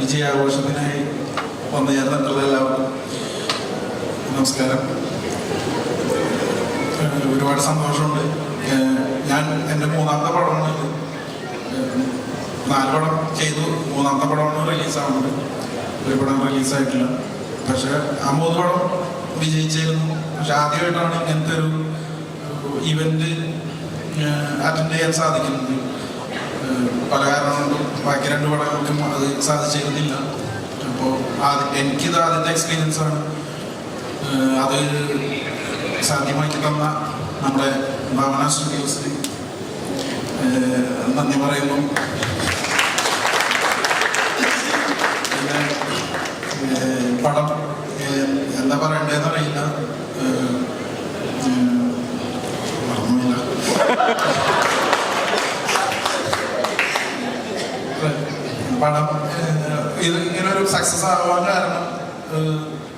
വിജയാഘോഷത്തിനായി വന്നു ചേർന്നിട്ടുള്ള എല്ലാവർക്കും നമസ്കാരം. ഒരുപാട് സന്തോഷമുണ്ട്. ഞാൻ എന്റെ മൂന്നാമത്തെ പടമാണ് നാല് പടം ചെയ്തു. മൂന്നാമത്തെ പടമാണ് റിലീസാവുന്നത് ഒരു പടം റിലീസായിട്ടില്ല. പക്ഷേ ആ മൂന്ന് പടം വിജയിച്ചിരുന്നു. പക്ഷെ ആദ്യമായിട്ടാണ് ഇങ്ങനത്തെ ഒരു ഇവന്റ് അറ്റൻഡ് ചെയ്യാൻ സാധിക്കുന്നത്. പല കാരണം കൊണ്ടും ബാക്കി രണ്ട് പടങ്ങൾക്കും അത് സാധിച്ചിരുന്നില്ല. അപ്പോൾ ആദ്യം എനിക്കിത് ആദ്യത്തെ എക്സ്പീരിയൻസ് ആണ്. അത് സാധ്യമാക്കി തന്ന നമ്മുടെ ഭാവന സ്റ്റുഡിയോസിന് നന്ദി പറയുന്നു. പടം എന്താ പറയണ്ടതെന്ന് അറിയില്ല. ഏഹ് മറന്നുപോയില്ല. ഇത് ഇങ്ങനെ ഒരു സക്സസ് ആവാൻ കാരണം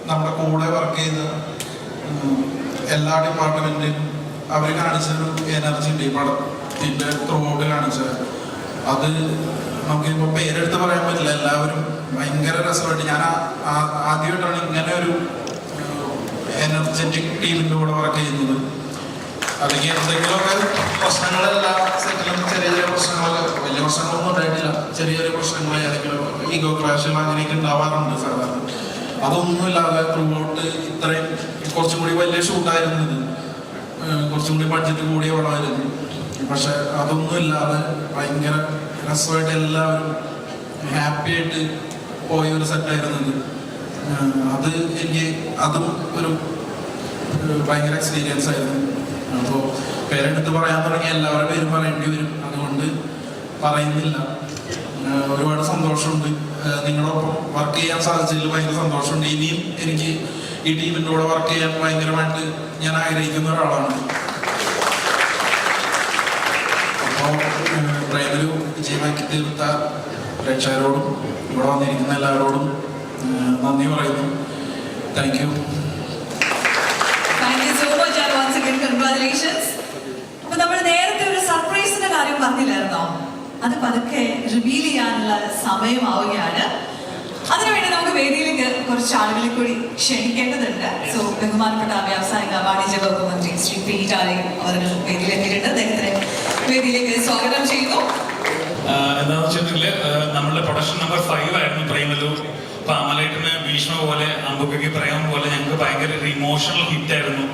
നമ്മുടെ കൂടെ വർക്ക് ചെയ്ത എല്ലാ ഡിപ്പാർട്ട്മെന്റിലും അവർ കാണിച്ചൊരു എനർജി ഉണ്ട് ഈ പടത്തിന്റെ ത്രൂ ഔട്ട് കാണിച്ച അത് നമുക്കിപ്പോൾ പേരെടുത്ത് പറയാൻ പറ്റില്ല എല്ലാവരും ഭയങ്കര രസമായിട്ട് ഞാൻ ആദ്യമായിട്ടാണ് ഇങ്ങനെ ഒരു എനർജറ്റിക് ടീമിന്റെ കൂടെ വർക്ക് ചെയ്യുന്നത് അല്ലെങ്കിൽ എന്തെങ്കിലുമൊക്കെ പ്രശ്നങ്ങളെല്ലാം. ചെറിയ ചെറിയ പ്രശ്നങ്ങളൊക്കെ വലിയ പ്രശ്നങ്ങളൊന്നും ഉണ്ടായിട്ടില്ല. ചെറിയ ചെറിയ പ്രശ്നങ്ങൾ ഏതെങ്കിലും ഈഗോ ക്ലാഷുകൾ അങ്ങനെയൊക്കെ ഉണ്ടാവാറുണ്ട് സാധാരണ. അതൊന്നും ഇല്ലാതെ ത്രൂ ഔട്ട് ഇത്രയും കുറച്ചും കൂടി വലിയ ഷൂട്ടായിരുന്നു ഇത്. കുറച്ചും കൂടി ബഡ്ജറ്റ് കൂടിയ പടമായിരുന്നു. പക്ഷെ അതൊന്നും ഇല്ലാതെ ഭയങ്കര രസമായിട്ട് എല്ലാവരും ഹാപ്പി ആയിട്ട് പോയ ഒരു സെറ്റായിരുന്നു അത് എനിക്ക് അതും ഒരു ഭയങ്കര എക്സ്പീരിയൻസ് ആയിരുന്നു. അപ്പോൾ പേരെടുത്ത് പറയാൻ തുടങ്ങി എല്ലാവരുടെ പേരും പറയേണ്ടി വരും. അതുകൊണ്ട് പറയുന്നില്ല. ഒരുപാട് സന്തോഷമുണ്ട്. നിങ്ങളോടൊപ്പം വർക്ക് ചെയ്യാൻ സാധിച്ചതിൽ ഭയങ്കര സന്തോഷമുണ്ട്. ഇനിയും എനിക്ക് ഈ ടീമിന്റെ കൂടെ വർക്ക് ചെയ്യാൻ ഭയങ്കരമായിട്ട് ഞാൻ ആഗ്രഹിക്കുന്ന ഒരാളാണ്. അപ്പോൾ പ്രേമലു വിജയമാക്കി തീർത്ത പ്രേക്ഷകരോടും ഇവിടെ വന്നിരിക്കുന്ന എല്ലാവരോടും നന്ദി പറയുന്നു. Thank you thank you so much and once again congratulations അപ്പൊ നമ്മൾ നേരത്തെ ഒരു സർപ്രൈസിന്റെ കാര്യം പറഞ്ഞില്ലായിരുന്നോ? അത് പതുക്കെ റിവീൽ ചെയ്യാനുള്ള സമയമാവുകയാണ്. അതിനുവേണ്ടി നമുക്ക് വേദിയിലേക്ക് കുറച്ച് ആളുകളെ കൂടി ക്ഷണിക്കേണ്ടതുണ്ട്. സോ ബഹുമാനപ്പെട്ട വ്യാവസായിക വാണിജ്യ വകുപ്പ് മന്ത്രി ശ്രീ പി ടാലി അവർ വേദിയിലെത്തിയിട്ടുണ്ട്. അദ്ദേഹത്തിന് വേദിയിലേക്ക് സ്വാഗതം ചെയ്യുന്നു. എന്താണെന്ന് വെച്ചിട്ടുണ്ടെങ്കിൽ നമ്മളുടെ പ്രൊഡക്ഷൻ നമ്പർ ഫൈവ് ആയിരുന്നു പ്രേമലു. അപ്പൊ അമലേട്ടന് ഭീഷ്മ പോലെ അമ്പുക്കയ്ക്ക് പ്രേമം പോലെ ഞങ്ങൾക്ക് ഭയങ്കര ഒരു ഇമോഷണൽ ഹിറ്റ് ആയിരുന്നു.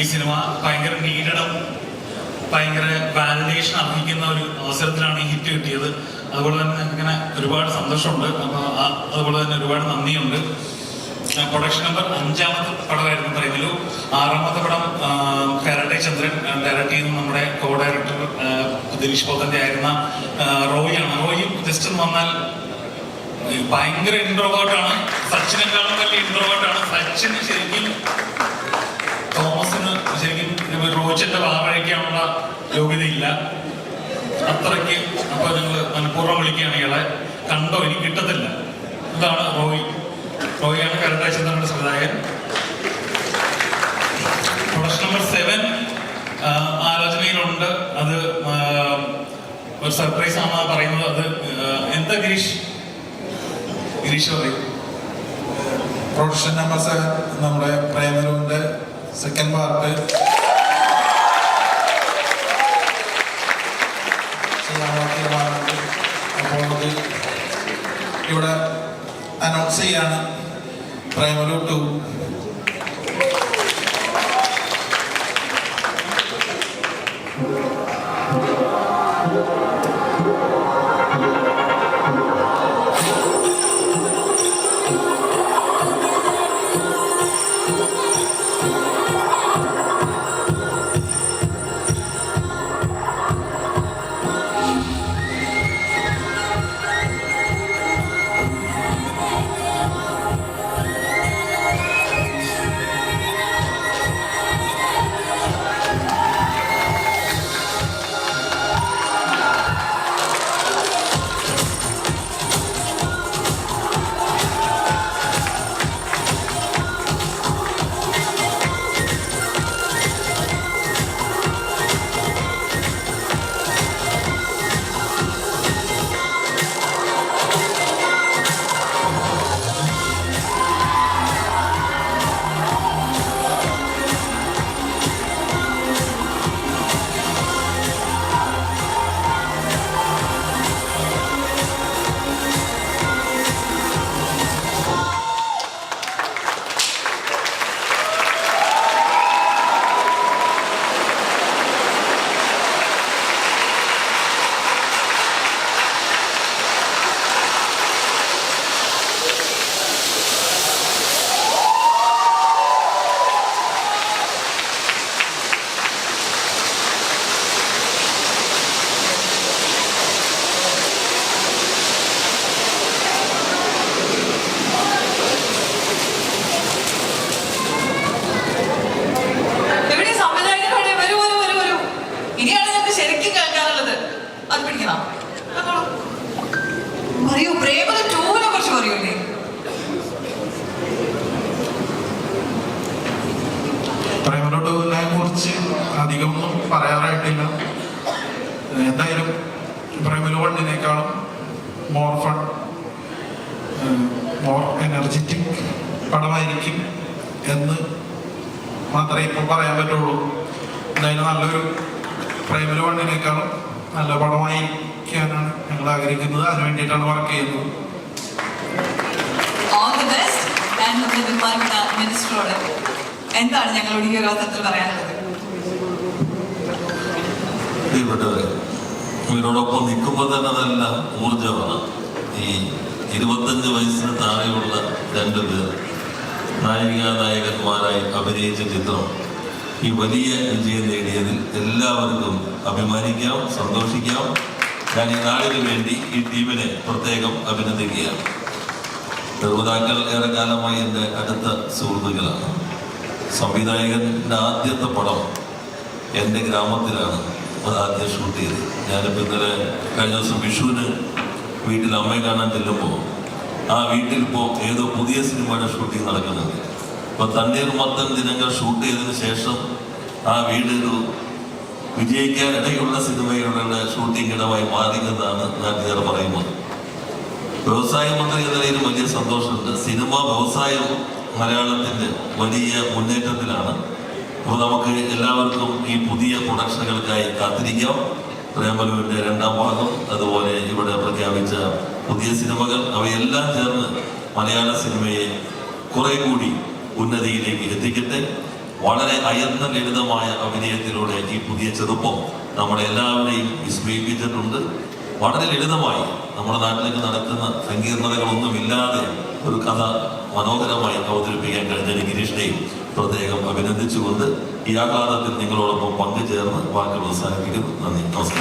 ഈ സിനിമ ഭയങ്കര നീഡഡും ഭയങ്കര വാലിഡേഷൻ അർഹിക്കുന്ന ഒരു അവസരത്തിലാണ് ഈ ഹിറ്റ് കിട്ടിയത്. അതുപോലെ തന്നെ ഇങ്ങനെ ഒരുപാട് സന്തോഷമുണ്ട്. അപ്പോൾ അതുപോലെ തന്നെ ഒരുപാട് നന്ദിയുണ്ട്. പ്രൊഡക്ഷൻ നമ്പർ അഞ്ചാമത്തെ പടമായിരുന്നു പറയുന്നത്. ആറാമത്തെ പടം കരട്ടെ ചന്ദ്രൻ ഡയറക്ട് ചെയ്യുന്ന നമ്മുടെ കോ ഡയറക്ടർ ദിനീഷ് പോത്തന്റെ ആയിരുന്ന റോയിയാണ് റോയി ജസ്റ്റ് വന്നാൽ ഭയങ്കര ഇൻട്രോവേർട്ടാണ് സച്ചിനെക്കാളും വലിയ ഇൻട്രോവേർട്ടാണ് സച്ചിന് ശരിക്കും ശരിക്കും റോയിച്ചന്റെ വാവഴിക്കാനുള്ള യോഗ്യതയില്ല. അത്രയ്ക്ക് അപ്പൊ നിങ്ങൾ മനഃപൂർവം വിളിക്കുകയാണ് ഇയാളെ കണ്ടോ? ഇനി കിട്ടത്തില്ല. ഇതാണ് റോയി. റോയിയാണ് കരട്ടാച്ചന്ദ്രന്റെ സംവിധായകൻ പ്രൊഡക്ഷൻ നമ്പർ സെവൻ ആലോചനയിലുണ്ട്. അത് ഒരു സർപ്രൈസ് ആണ് പറയുന്നത്. അത് എന്താ ഗിരീഷ്? ഗിരീഷ് പറയും. പ്രൊഡക്ഷൻ നമ്പർ സെവൻ നമ്മുടെ പ്രേമലുവിന്റെ സെക്കൻഡ് പാർട്ട് ചെയ്യാനുള്ള തീരുമാനമുണ്ട് അപ്പോൾ അത് ഇവിടെ അനൗൺസ് ചെയ്യാണ്. പ്രൈമറി ടു കുറിച്ച് അധികമൊന്നും പറയാറായിട്ടില്ല. എന്തായാലും പ്രമിലോണിനേക്കാളും മോർ ഫൺ മോർ എനർജറ്റിക് പടമായിരിക്കും എന്ന് മാത്രമേ ഇപ്പം പറയാൻ പറ്റുള്ളൂ. എന്തായാലും നല്ലൊരു പ്രേമലോണിനേക്കാളും നല്ല പടമായിരിക്കാനാണ് ഞങ്ങൾ ആഗ്രഹിക്കുന്നത്. അതിനു വേണ്ടിയിട്ടാണ് വർക്ക് ചെയ്യുന്നത്. All the best and the Vimalna എന്താണ് ഞങ്ങളോട് ഈ ഒരു അവസരത്തിൽ പറയാനുള്ളത്? ഇവരോടൊപ്പം നിൽക്കുമ്പോൾ തന്നെ നല്ല ഊർജമാണ് ഈ ഇരുപത്തഞ്ച് വയസ്സിന് താഴെയുള്ള രണ്ടു പേർ നായിക നായകന്മാരായി അഭിനയിച്ച ചിത്രം ഈ വലിയ വിജയം നേടിയതിൽ എല്ലാവർക്കും അഭിമാനിക്കാം സന്തോഷിക്കാം. ഞാൻ ഈ നാടിന് വേണ്ടി ഈ ടീമിനെ പ്രത്യേകം അഭിനന്ദിക്കുകയാണ്. നിർമ്മാതാക്കൾ ഏറെക്കാലമായി എന്റെ അടുത്ത സുഹൃത്തുക്കളാണ്. സംവിധായകന്റെ ആദ്യത്തെ പടം എന്റെ ഗ്രാമത്തിലാണ്. അത് ആദ്യം ഷൂട്ട് ചെയ്തത് ഞാനിപ്പോൾ ഇന്നലെ കഴിഞ്ഞ ദിവസം വിഷുവിന് വീട്ടിൽ അമ്മയെ കാണാൻ ചെല്ലുമ്പോൾ ആ വീട്ടിൽ ഇപ്പോൾ ഏതോ പുതിയ സിനിമയുടെ ഷൂട്ടിംഗ് നടക്കുന്നുണ്ട്. അപ്പോൾ തണ്ണീർമത്തൻ ദിനങ്ങൾ ഷൂട്ട് ചെയ്തതിന് ശേഷം ആ വീടൊരു വിജയിക്കാൻ ഇടയുള്ള സിനിമയുടെ ഷൂട്ടിംഗ് ഇടമായി മാറിയെന്നാണ് നാട്ടുകാർ പറയുന്നത്. വ്യവസായ മന്ത്രി എന്ന നിലയിൽ വലിയ സന്തോഷമുണ്ട്. സിനിമ വ്യവസായം മലയാളത്തിന്റെ വലിയ മുന്നേറ്റത്തിലാണ്. അപ്പോൾ നമുക്ക് എല്ലാവർക്കും ഈ പുതിയ പ്രൊഡക്ഷനുകൾക്കായി കാത്തിരിക്കാം. പ്രേമലുവിന്റെ രണ്ടാം ഭാഗം അതുപോലെ ഇവിടെ പ്രഖ്യാപിച്ച പുതിയ സിനിമകൾ അവയെല്ലാം ചേർന്ന് മലയാള സിനിമയെ കുറെ കൂടി ഉന്നതിയിലേക്ക് എത്തിക്കട്ടെ. വളരെ അയർന്ന ലളിതമായ അഭിനയത്തിലൂടെ ഈ പുതിയ ചെറുപ്പം നമ്മളെ എല്ലാവരെയും വിസ്മയിപ്പിച്ചിട്ടുണ്ട്. വളരെ ലളിതമായി നമ്മുടെ നാട്ടിലേക്ക് നടക്കുന്ന സങ്കീർണതകളൊന്നുമില്ലാതെ ഒരു കഥ മനോഹരമായി അവതരിപ്പിക്കാൻ കഴിഞ്ഞ ഗിരീഷിനെയും പ്രത്യേകം അഭിനന്ദിച്ചുകൊണ്ട് ഈ ആഘാതത്തിൽ നിങ്ങളോടൊപ്പം പങ്കുചേർന്ന് വാക്കുകൾ അവസാനിപ്പിക്കുന്നു. നന്ദി. നമസ്കാരം.